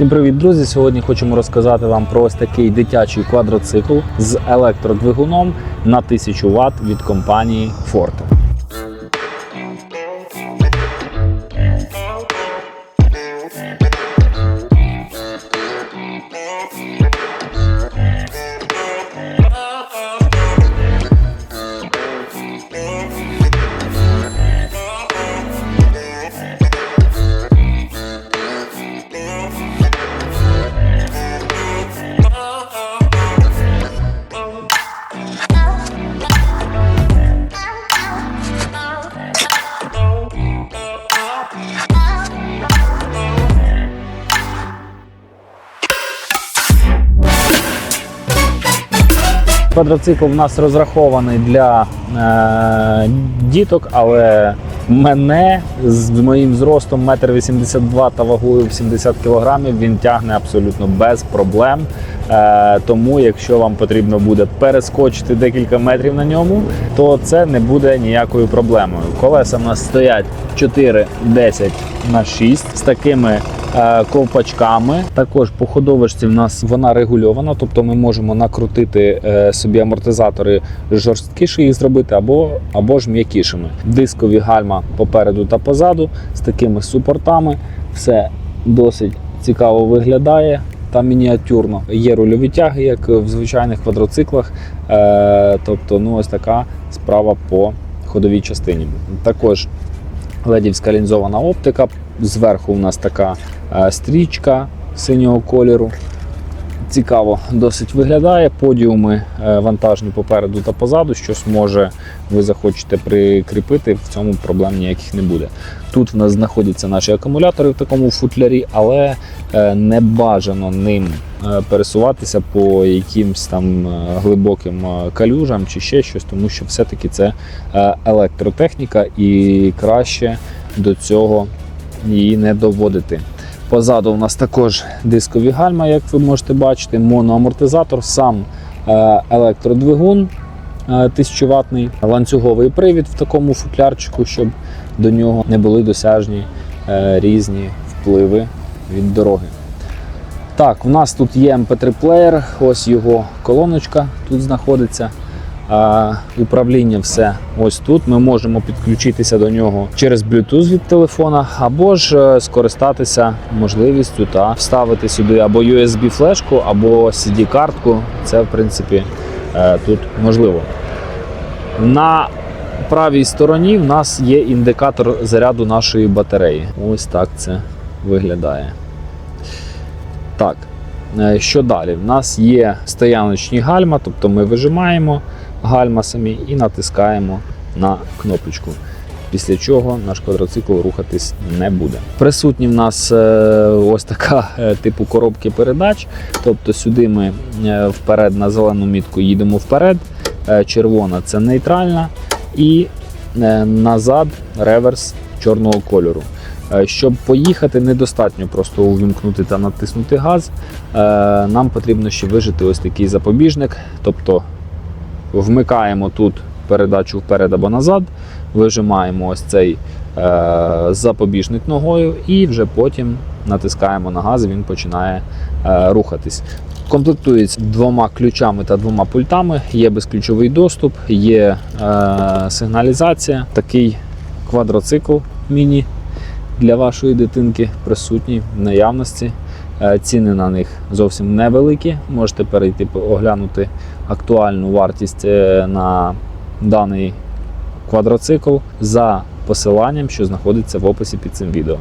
Всім привіт, друзі! Сьогодні хочемо розказати вам про ось такий дитячий квадроцикл з електродвигуном на 1000 Вт від компанії Forte. Квадроцикл в нас розрахований для е, діток, але мене з моїм зростом 1,82 м та вагою в 70 кг він тягне абсолютно без проблем. Е, тому, якщо вам потрібно буде перескочити декілька метрів на ньому, то це не буде ніякою проблемою. Колеса в нас стоять 4, 10 на 6 з такими ковпачками. Також по ходовочці в нас вона регульована, тобто ми можемо накрутити е, собі амортизатори жорсткіше їх зробити або, або ж м'якішими. Дискові гальма попереду та позаду з такими супортами. Все досить цікаво виглядає. Та мініатюрно є рульові тяги, як в звичайних квадроциклах. Е, тобто, ну ось така справа по ходовій частині. Також ледівська лінзована оптика. Зверху у нас така е, стрічка синього кольору. Цікаво досить виглядає. Подіуми е, вантажні попереду та позаду. Щось може ви захочете прикріпити, в цьому проблем ніяких не буде. Тут в нас знаходяться наші акумулятори в такому футлярі, але е, не бажано ним е, пересуватися по якимсь там е, глибоким е, калюжам чи ще щось, тому що все-таки це е, електротехніка і краще до цього її не доводити. Позаду у нас також дискові гальма, як ви можете бачити, моноамортизатор, сам е, електродвигун 1000 ватний, ланцюговий привід в такому футлярчику, щоб до нього не були досяжні е, різні впливи від дороги. Так, у нас тут є MP3 плеєр, ось його колоночка тут знаходиться. Управління все ось тут. Ми можемо підключитися до нього через Bluetooth від телефона, або ж е, скористатися можливістю та вставити сюди або USB флешку, або CD-картку. Це в принципі е, тут можливо. На правій стороні в нас є індикатор заряду нашої батареї. Ось так це виглядає. Так, е, що далі? В нас є стояночні гальма, тобто ми вижимаємо гальма самі і натискаємо на кнопочку. Після чого наш квадроцикл рухатись не буде. Присутні в нас е, ось така е, типу коробки передач. Тобто сюди ми е, вперед на зелену мітку їдемо вперед, червона це нейтральна, і назад реверс чорного кольору. Щоб поїхати, недостатньо просто увімкнути та натиснути газ. Нам потрібно ще вижити ось такий запобіжник. Тобто вмикаємо тут передачу вперед або назад, вижимаємо ось цей е, запобіжник ногою і вже потім натискаємо на газ, і він починає е, рухатись. Комплектується двома ключами та двома пультами, є безключовий доступ, є е, сигналізація. Такий квадроцикл міні для вашої дитинки присутній в наявності. Е, Ціни на них зовсім невеликі. Можете перейти оглянути актуальну вартість е, на даний квадроцикл за посиланням, що знаходиться в описі під цим відео.